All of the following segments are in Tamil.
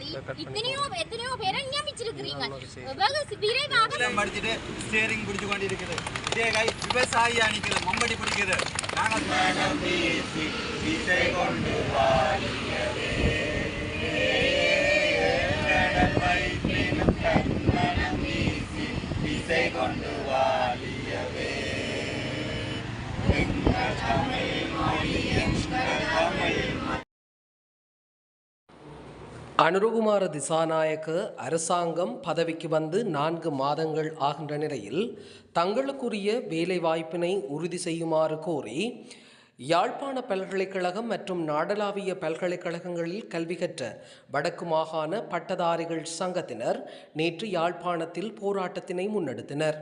செய்ய முடியாது எத்தனையோ பேரை நியமிச்சிருக்கிறீங்க வெகு விரைவாக ஸ்டேரிங் பிடிச்சு கொண்டு இருக்குது கை விவசாயி அணிக்குது மம்படி பிடிக்குது நாங்கள் அனுருகுமார திசாநாயக்க அரசாங்கம் பதவிக்கு வந்து நான்கு மாதங்கள் ஆகின்ற நிலையில் தங்களுக்குரிய வேலைவாய்ப்பினை உறுதி செய்யுமாறு கோரி யாழ்ப்பாண பல்கலைக்கழகம் மற்றும் நாடளாவிய பல்கலைக்கழகங்களில் கல்வி கற்ற வடக்கு மாகாண பட்டதாரிகள் சங்கத்தினர் நேற்று யாழ்ப்பாணத்தில் போராட்டத்தினை முன்னெடுத்தனர்.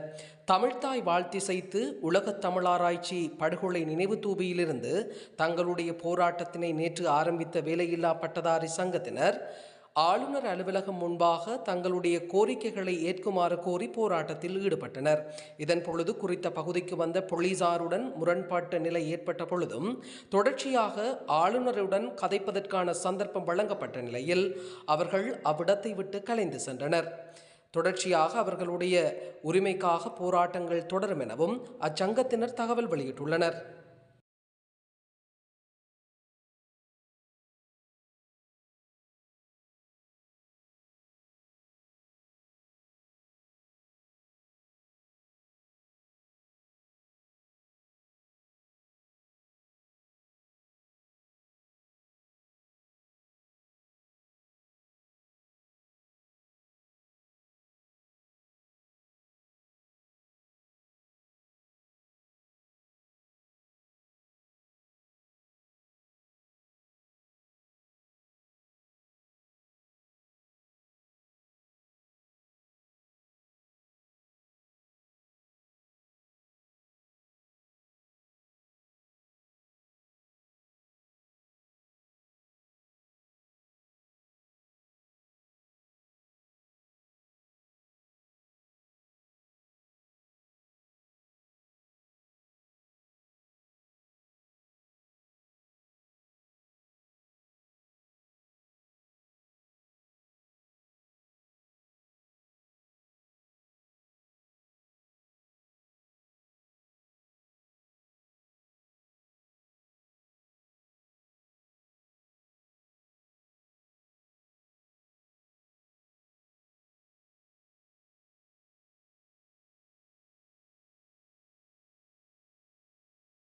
தமிழ்தாய் வாழ்த்திசைத்து உலகத் தமிழாராய்ச்சி படுகொலை நினைவு தூபியிலிருந்து தங்களுடைய போராட்டத்தினை நேற்று ஆரம்பித்த வேலையில்லா பட்டதாரி சங்கத்தினர் ஆளுநர் அலுவலகம் முன்பாக தங்களுடைய கோரிக்கைகளை ஏற்குமாறு கோரி போராட்டத்தில் ஈடுபட்டனர். இதன் பொழுது குறித்த பகுதிக்கு வந்த போலீசாருடன் முரண்பாட்டு நிலை ஏற்பட்ட பொழுதும் தொடர்ச்சியாக ஆளுநருடன் கதைப்பதற்கான சந்தர்ப்பம் வழங்கப்பட்ட நிலையில் அவர்கள் அவ்விடத்தை விட்டு கலைந்து சென்றனர். தொடர்ச்சியாக அவர்களுடைய உரிமைக்காக போராட்டங்கள் தொடரும் எனவும் அச்சங்கத்தினர் தகவல் வெளியிட்டுள்ளனர்.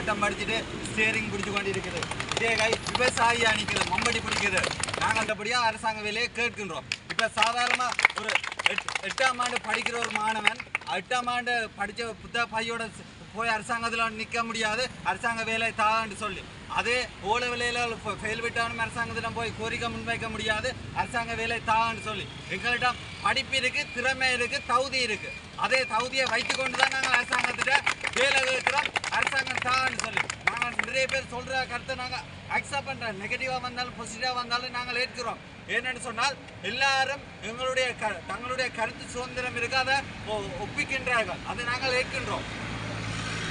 சட்டம் படிச்சுட்டு ஸ்டேரிங் பிடிச்சு கொண்டு இருக்குது இதே கை விவசாயி அணிக்குது மம்படி பிடிக்குது. நாங்கள் அந்தபடியாக அரசாங்க வேலையை கேட்கின்றோம். இப்போ சாதாரணமாக ஒரு எட்- எட்டாம் ஆண்டு படிக்கிற ஒரு மாணவன் எட்டாம் ஆண்டு படித்த புத்த பையோட போய் அரசாங்கத்தில் நிற்க முடியாது அரசாங்க வேலை தாண்டு சொல்லி. அதே ஓல விலையில் ஃபெயில் விட்டாலும் அரசாங்கத்திடம் போய் கோரிக்கை முன்வைக்க முடியாது அரசாங்க வேலை தான்னு சொல்லி. எங்கள்கிட்ட படிப்பு இருக்குது திறமை இருக்குது தகுதி இருக்குது அதே தகுதியை வைத்துக்கொண்டு தான் நாங்கள் அரசாங்கத்திட்ட வேலை கேட்கிறோம் அரசாங்கம் தான்னு சொல்லி நாங்கள் நிறைய சொல்கிற கருத்தை நாங்கள் அக்செப்ட் பண்ணுறோம் நெகட்டிவாக வந்தாலும் பாசிட்டிவாக வந்தாலும் நாங்கள் ஏற்கிறோம். என்னன்னு சொன்னால் எல்லாரும் எங்களுடைய க- தங்களுடைய கருத்து சுதந்திரம் இருக்கு அதை ஒ- ஒப்பிக்கின்றார்கள். அதை நாங்கள் ஏற்கின்றோம்.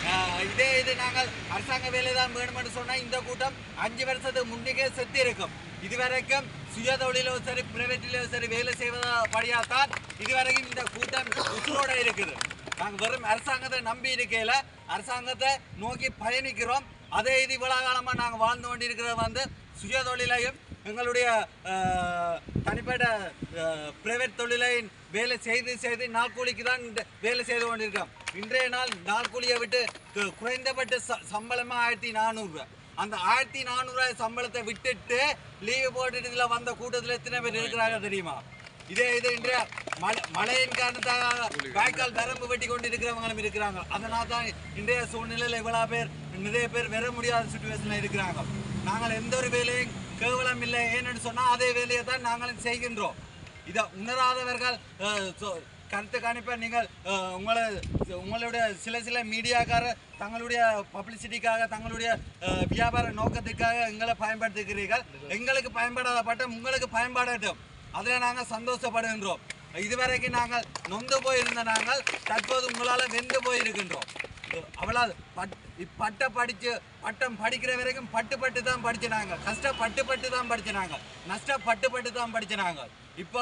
ஆஹ் இதே இது நாங்கள் அரசாங்க வேலை தான் வேணும்னு சொன்னால் இந்த கூட்டம் அஞ்சு வருஷத்துக்கு முன்னிக்கே செத்து இருக்கும் இதுவரைக்கும் சுய தொழிலோ சரி பிரைவேட்டிலோ சரி வேலை செய்வதால் இதுவரைக்கும் இந்த கூட்டம் உசுரோடு இருக்குது. நாங்கள் வெறும் அரசாங்கத்தை நம்பி இருக்கையில அரசாங்கத்தை நோக்கி பயணிக்கிறோம். அதே இது இவ்வளோ காலமாக நாங்கள் வாழ்ந்து கொண்டிருக்கிறது வந்து சுய தொழிலையும் எங்களுடைய தனிப்பட்ட பிரைவேட் தொழிலையும் வேலை செய்து செய்து நாட்கூலிக்கு தான் இந்த வேலை செய்து கொண்டிருக்கோம் இன்றைய நாள் நாட்கூலியை விட்டு குறைந்தபட்ச ச- சம்பளமாக ஆயிரத்தி நானூறுரூவா அந்த ஆயிரத்தி நானூறுரூவா சம்பளத்தை விட்டுட்டு லீவு போட்டுட்டு இதில் வந்த கூட்டத்தில் எத்தனை பேர் இருக்கிறாங்க தெரியுமா? இதே இது இன்றைய மழை மழையின் காரணத்தாக வாய்க்கால் வரம்பு வெட்டி கொண்டு இருக்கிறவங்களும் இருக்கிறாங்க. அதனால தான் இன்றைய சூழ்நிலையில் இவ்வளோ பேர் நிறைய பேர் வர முடியாத சுச்சுவேஷனில் இருக்கிறாங்க. நாங்கள் எந்த ஒரு வேலையும் கேவலம் இல்லை. ஏன்னு சொன்னால் அதே வேலையை தான் நாங்களும் செய்கின்றோம். இதை உணராதவர்கள் கருத்து கணிப்பை நீங்கள் உங்களை உங்களுடைய சில சில மீடியாக்காரர் தங்களுடைய பப்ளிசிட்டிக்காக தங்களுடைய வியாபார நோக்கத்துக்காக எங்களை பயன்படுத்துகிறீர்கள். எங்களுக்கு பயன்படாத பட்டம் உங்களுக்கு பயன்படட்டும். அதில் நாங்கள் சந்தோஷப்படுகின்றோம். இதுவரைக்கும் நாங்கள் நொந்து போயிருந்த நாங்கள் தற்போது உங்களால் வெந்து போயிருக்கின்றோம். அவளால் பட் பட்ட படித்து பட்டம் படிக்கிற வரைக்கும் பட்டு பட்டு தான் படிச்சினாங்க கஷ்டப்பட்டு பட்டு தான் படிச்சினாங்க நஷ்டப்பட்டு பட்டு தான் படிச்சினாங்க இப்போ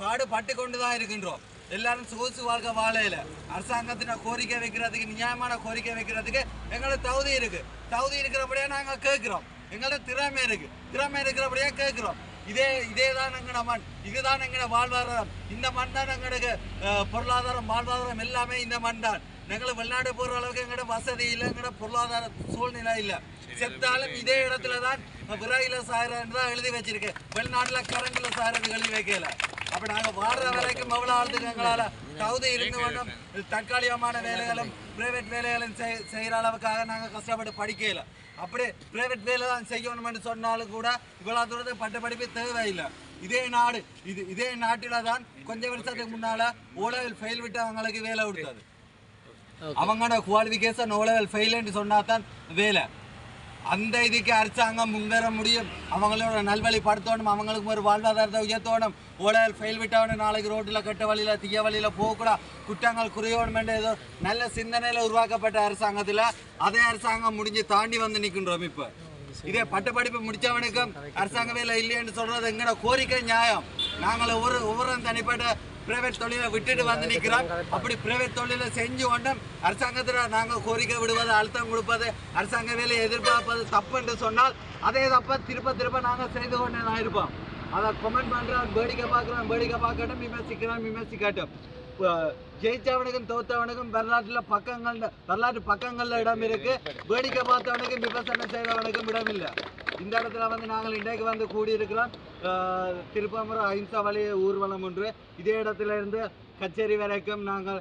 பாடு பாடுபட்டு கொண்டு தான் இருக்கின்றோம். எல்லாரும் சொகுசு வாழ்க்கை வாழையில. அரசாங்கத்தின கோரிக்கை வைக்கிறதுக்கு நியாயமான கோரிக்கை வைக்கிறதுக்கு எங்களுக்கு தகுதி இருக்கு. தகுதி இருக்கிறபடியே நாங்கள் கேட்குறோம். எங்கள்ட்ட திறமை இருக்கு. திறமை இருக்கிறபடியே கேட்குறோம். இதே இதே தான் எங்கட மண். இதுதான் எங்கட வாழ்வாதாரம். இந்த மண் தான் எங்களுக்கு அஹ், பொருளாதாரம் வாழ்வாதாரம் எல்லாமே இந்த மண் தான். எங்களுக்கு வெளிநாடு போகிற அளவுக்கு எங்கட வசதி இல்லை எங்கட பொருளாதார சூழ்நிலை இல்லை. செத்தாலும் இதே இடத்துல தான் விரையில சாயிரன்னு தான் எழுதி வச்சிருக்கேன் வெளிநாட்டில் கரண்டில் சாயிரன்னு எழுதி வைக்கல. அப்போ நாங்கள் வாழ்ற வரைக்கும் எவ்வளோ ஆளுக்கு எங்களால் தகுதி இருந்து கொண்டும் தற்காலிகமான வேலைகளும் பிரைவேட் வேலைகளும் செய் செய்கிற அளவுக்காக நாங்கள் கஷ்டப்பட்டு படிக்கல. அப்படி பிரைவேட் வேலை தான் செய்யணும்னு சொன்னாலும் கூட இவ்வளோ தூரத்துக்கு பட்ட படிப்பு தேவையில்லை. இதே நாடு இது இதே நாட்டில் தான் கொஞ்சம் வருஷத்துக்கு முன்னால் ஓலவில் ஃபெயில் விட்டு அவங்களுக்கு வேலை கொடுத்தது. அவங்களோட குவாலிஃபிகேஷன் ஓலெவல் ஃபெயில்னு சொன்னா தான் வேலை. அந்த இதுக்கு அரசாங்கம் முன்வர முடியும். அவங்களோட நல்வழிப்படுத்தணும். அவங்களுக்கு ஒரு வாழ்வாதாரத்தை உயர்த்தணும். ஊழல் ஃபெயில் விட்டவனு நாளைக்கு ரோட்டில் கெட்ட வழியில் தீய வழியில் போகக்கூடாது. குற்றங்கள் குறையணும் ஏதோ நல்ல சிந்தனையில் உருவாக்கப்பட்ட அரசாங்கத்தில் அதே அரசாங்கம் முடிஞ்சு தாண்டி வந்து நிற்கின்றோம் இப்போ. இதே பட்டப்படிப்பு முடித்தவனுக்கும் அரசாங்க வேலை இல்லைன்னு சொல்கிறது எங்களோட கோரிக்கை நியாயம். நாங்கள் ஒவ்வொரு ஒவ்வொரு தனிப்பட்ட பிரைவேட் தொழிலை விட்டுட்டு வந்து நிற்கிறோம் அப்படி பிரைவேட் தொழிலை செஞ்சு கொண்டும் அரசாங்கத்தில் நாங்கள் கோரிக்கை விடுவது அழுத்தம் கொடுப்பது அரசாங்க வேலையை எதிர்பார்ப்பது தப்பு என்று சொன்னால் அதே தப்ப திருப்ப திருப்ப நாங்கள் செய்து கொண்டே தான் இருப்போம். அதை கமெண்ட் பண்ணுறோம் வேடிக்கை பார்க்குறான் வேடிக்கை பார்க்கட்டும் விமர்சிக்கிறோம் விமர்சிக்கட்டும். ஜெயிச்சவனுக்கும் தோத்தவனுக்கும் வரலாற்றில் பக்கங்கள் வரலாற்று பக்கங்களில் இடம் இருக்கு. வேடிக்கை பார்த்தவனுக்கும் விமர்சனம் செய்தவனுக்கும் இடம் இல்லை இந்த இடத்துல வந்து நாங்கள் இன்றைக்கு வந்து கூடியிருக்கிறோம். திருப்பம்பரம் அஹிம்சா வழி ஊர்வலம் ஒன்று. இதே இடத்துல இருந்து கச்சேரி வரைக்கும் நாங்கள்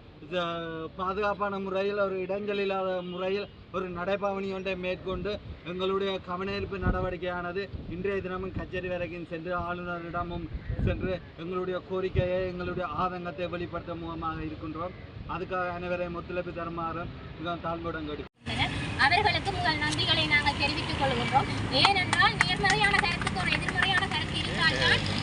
பாதுகாப்பான முறையில் ஒரு இடங்கள் இல்லாத முறையில் ஒரு நடைபவனி ஒன்றை மேற்கொண்டு எங்களுடைய கவனஈர்ப்பு நடவடிக்கையானது இன்றைய தினமும் கச்சேரி வரைக்கும் சென்று ஆளுநரிடமும் சென்று எங்களுடைய கோரிக்கையை எங்களுடைய ஆதங்கத்தை வெளிப்படுத்த முகமாக இருக்கின்றோம். அதுக்காக அனைவரையும் ஒத்துழைப்பு தருமாறும் மிகவும் தாழ்மையுடன் அவர்களுக்கு உங்கள் நன்றிகளை நாங்கள் தெரிவித்துக் கொள்கின்றோம். ஏனென்றால் നിറയാണ് കരത്ത് കുറേ ഇതിന് നിറയാണ് കരത്ത്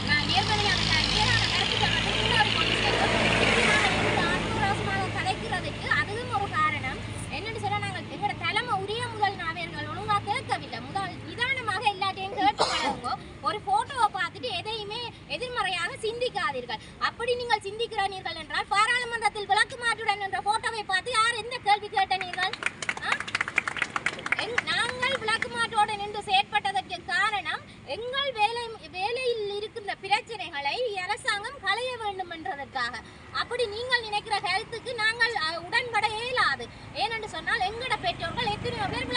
வேண்டுமென்றதற்காக. என்றதற்காக அப்படி நீங்கள் நினைக்கிற ஹெல்த்துக்கு நாங்கள் உடன்பட இயலாது ஏனென்று சொன்னால் எங்கட பெற்றோர்கள் எத்தனையோ பேர்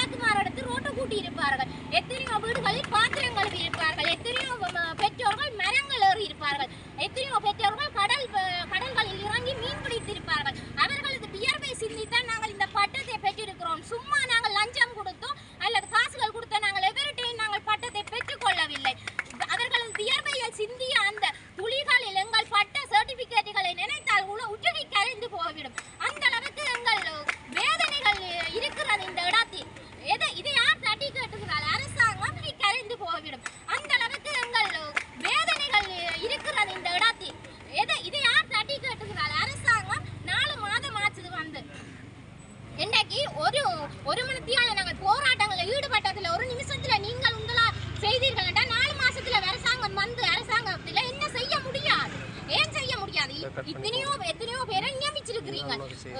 இத்தனையோ எத்தனையோ பேரை நியமிச்சிருக்கிறீங்க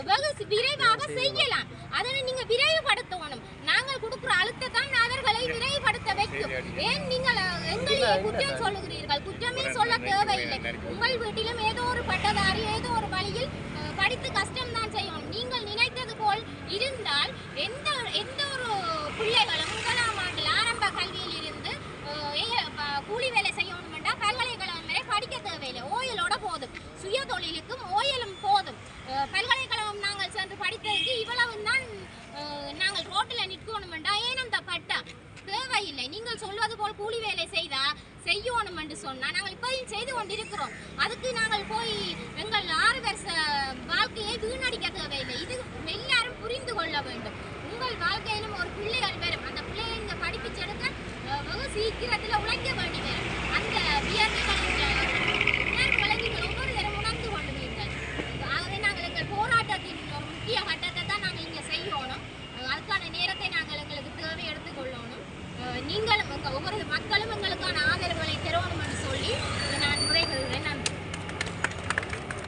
வெகு விரைவாக செய்யலாம் அதனை நீங்க விரைவுபடுத்தணும் நாங்கள் கொடுக்குற அழுத்தத்தான் அவர்களை விரைவுபடுத்த வைக்கும் ஏன் நீங்கள் எங்களையே குற்றம் சொல்லுகிறீர்கள் குற்றமே சொல்ல தேவையில்லை உங்கள் வீட்டிலும் ஏதோ ஒரு பட்டதாரி ஏதோ ஒரு வழியில் அஹ், படித்து கஷ்டம் தான் செய்யணும் நீங்கள் நினைத்தது போல் இருந்தால் எந்த எந்த ஒரு பிள்ளைகளும் முதலாம் ஆண்டில் ஆரம்ப கல்வியில் இருந்து அஹ், ஏ- ப- கூலி வேலை செய்யணும் என்றால் பல்கலைக்கழகம் வரை படிக்க தேவையில்லை ஓயலோட போதும் சுய தொழிலுக்கும் ஓயலும் போதும் அஹ், பல்கலைக்கழகம் நாங்கள் சென்று படித்ததுக்கு இவ்வளவு தான் நாங்கள் ரோட்டில் நிற்கணும் என்றால் ஏன் அந்த பட்டம் தேவையில்லை நீங்கள் சொல்வது போல் கூலி வேலை செய்தா செய்யணும் என்று சொன்னா நாங்கள் இப்போதையும் செய்து கொண்டிருக்கிறோம். அதுக்கு நாங்கள் போய் எங்கள் ஆறு வருஷ வாழ்க்கையை வீணடிக்க தேவையில்லை. இது எல்லாரும் புரிந்து கொள்ள வேண்டும். உங்கள் வாழ்க்கையிலும் ஒரு பிள்ளைகள் வரும். அந்த பிள்ளைகளை இந்த படிப்பிச்செடுக்க வெகு சீக்கிரத்தில் உழைக்க வேண்டும்.